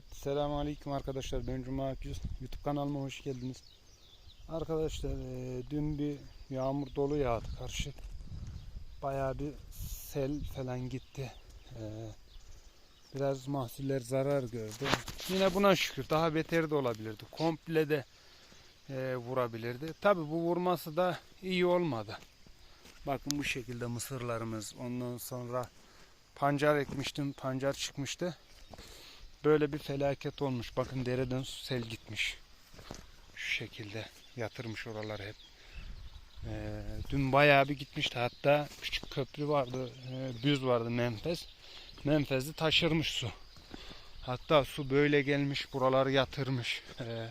Evet, selamünaleyküm arkadaşlar. Ben Cuma Akyüz. YouTube kanalıma hoş geldiniz. Arkadaşlar, e, dün bir yağmur dolu yağdı karşı. Bayağı bir sel falan gitti. E, biraz mahsuller zarar gördü. Yine buna şükür daha beteri de olabilirdi. Komple de e, vurabilirdi. Tabi bu vurması da iyi olmadı. Bakın bu şekilde mısırlarımız. Ondan sonra pancar ekmiştim. Pancar çıkmıştı. Böyle bir felaket olmuş. Bakın dereden su sel gitmiş. Şu şekilde yatırmış oraları hep. Ee, dün bayağı bir gitmişti. Hatta küçük köprü vardı. E, büz vardı Menfez. Menfez'i taşırmış su. Hatta su böyle gelmiş. Buraları yatırmış. Ee,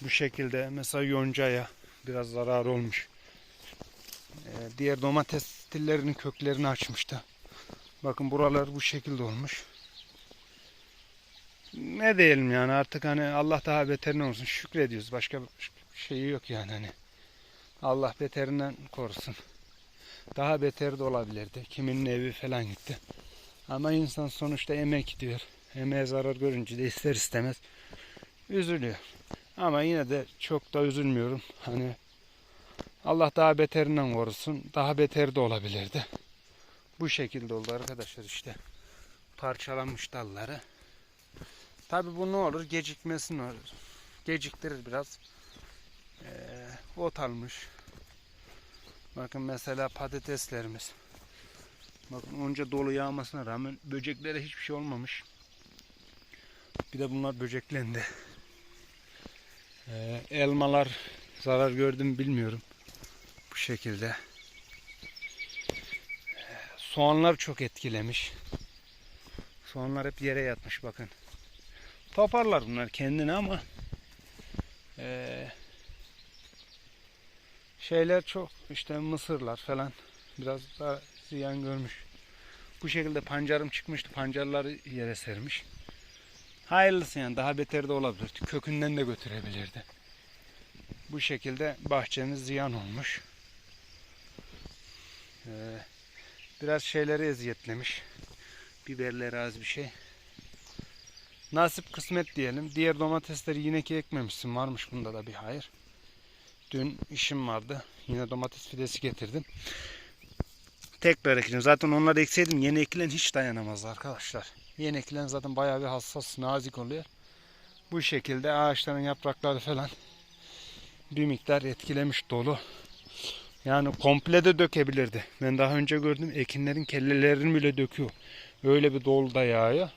bu şekilde mesela yoncaya biraz zarar olmuş. Ee, diğer domates stillerinin köklerini açmıştı. Bakın buralar bu şekilde olmuş ne diyelim yani artık hani Allah daha beterini olsun şükrediyoruz. Başka şeyi yok yani hani. Allah beterinden korusun. Daha beteri de olabilirdi. Kiminin evi falan gitti. Ama insan sonuçta emek diyor. Emeğe zarar görünce de ister istemez üzülüyor. Ama yine de çok da üzülmüyorum. Hani Allah daha beterinden korusun. Daha beteri de olabilirdi. Bu şekilde oldu arkadaşlar işte. Parçalanmış dalları. Tabi bu ne olur? Gecikmesi olur? Geciktirir biraz. Ee, ot almış. Bakın mesela patateslerimiz. Bakın onca dolu yağmasına rağmen böceklere hiçbir şey olmamış. Bir de bunlar böceklendi. Ee, elmalar zarar gördü mü bilmiyorum. Bu şekilde. Ee, soğanlar çok etkilemiş. Soğanlar hep yere yatmış bakın. Toparlar bunlar kendini ama eee, şeyler çok işte mısırlar falan biraz daha ziyan görmüş. Bu şekilde pancarım çıkmıştı. Pancarları yere sermiş. Hayırlısı yani daha beter de olabilirdi. Kökünden de götürebilirdi. Bu şekilde bahçemiz ziyan olmuş. Ee, biraz şeyleri eziyetlemiş. Biberleri az bir şey. Nasip kısmet diyelim. Diğer domatesleri yine ki ekmemişsin. Varmış bunda da bir hayır. Dün işim vardı. Yine domates fidesi getirdim. Tekrar ekeceğim. Zaten onları ekseydim yeni ekilen hiç dayanamaz arkadaşlar. Yeni ekilen zaten bayağı bir hassas, nazik oluyor. Bu şekilde ağaçların yaprakları falan bir miktar etkilemiş dolu. Yani komple de dökebilirdi. Ben daha önce gördüm ekinlerin kellelerini bile döküyor. Öyle bir dolu da yağıyor.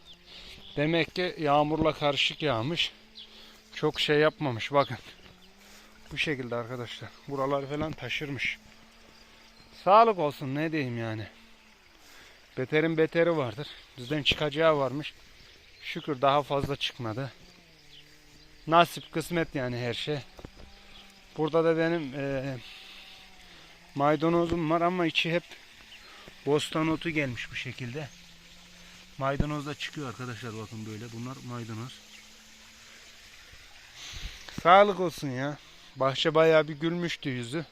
Demek ki yağmurla karışık yağmış. Çok şey yapmamış bakın. Bu şekilde arkadaşlar. Buraları falan taşırmış. Sağlık olsun ne diyeyim yani. Beterin beteri vardır. Bizden çıkacağı varmış. Şükür daha fazla çıkmadı. Nasip kısmet yani her şey. Burada da benim e, maydanozum var ama içi hep bostan otu gelmiş bu şekilde. Maydanoz da çıkıyor arkadaşlar bakın böyle. Bunlar maydanoz. Sağlık olsun ya. Bahçe bayağı bir gülmüştü yüzü.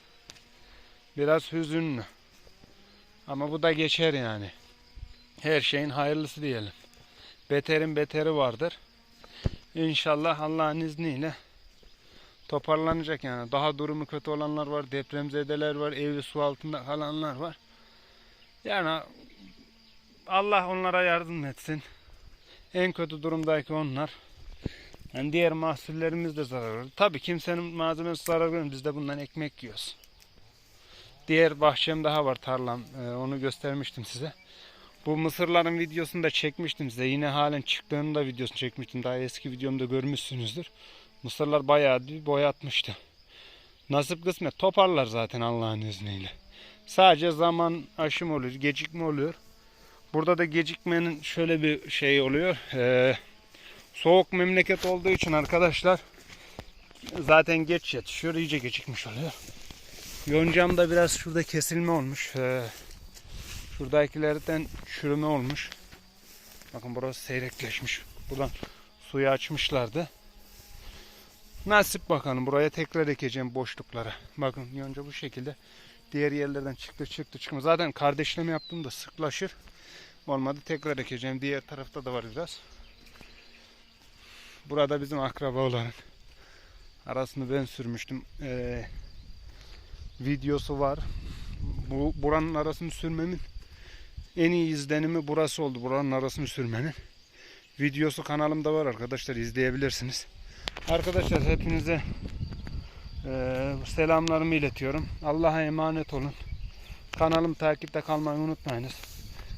Biraz hüzünlü. Ama bu da geçer yani. Her şeyin hayırlısı diyelim. Beterin beteri vardır. İnşallah Allah'ın izniyle toparlanacak yani. Daha durumu kötü olanlar var, depremzedeler var, evi su altında kalanlar var. Yani Allah onlara yardım etsin. En kötü durumdaki onlar. Yani diğer mahsullerimiz de zarar görüyor. Tabii kimsenin malzemesi zarar görmüyor. Biz de bundan ekmek yiyoruz. Diğer bahçem daha var tarlam. Ee, onu göstermiştim size. Bu mısırların videosunu da çekmiştim size. Yine halen çıktığını da videosunu çekmiştim. Daha eski videomda görmüşsünüzdür. Mısırlar bayağı bir boyatmıştı. Nasip kısmet toparlar zaten Allah'ın izniyle. Sadece zaman aşım oluyor, gecikme oluyor. Burada da gecikmenin şöyle bir şey oluyor. Ee, soğuk memleket olduğu için arkadaşlar zaten geç yetişiyor. iyice gecikmiş oluyor. Yoncam da biraz şurada kesilme olmuş. Ee, şuradakilerden çürüme olmuş. Bakın burası seyrekleşmiş. Buradan suyu açmışlardı. Nasip bakalım. Buraya tekrar ekeceğim boşluklara. Bakın yonca bu şekilde. Diğer yerlerden çıktı çıktı çıkma. Zaten kardeşleme yaptığımda sıklaşır. Olmadı tekrar ekeceğim. Diğer tarafta da var biraz. Burada bizim akrabaların arasını ben sürmüştüm. Ee, videosu var. Bu buranın arasını sürmemin en iyi izlenimi burası oldu. Buranın arasını sürmenin. Videosu kanalımda var arkadaşlar izleyebilirsiniz. Arkadaşlar hepinize eee, selamlarımı iletiyorum. Allah'a emanet olun. Kanalımı takipte kalmayı unutmayınız.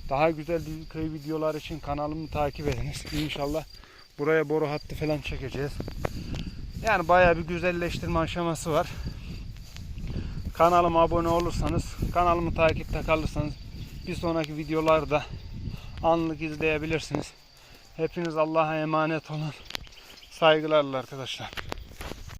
Daha güzel köy videolar için kanalımı takip ediniz. İnşallah buraya boru hattı falan çekeceğiz. Yani bayağı bir güzelleştirme aşaması var. Kanalıma abone olursanız, kanalımı takipte kalırsanız bir sonraki videolarda anlık izleyebilirsiniz. Hepiniz Allah'a emanet olun. Saygılarla arkadaşlar.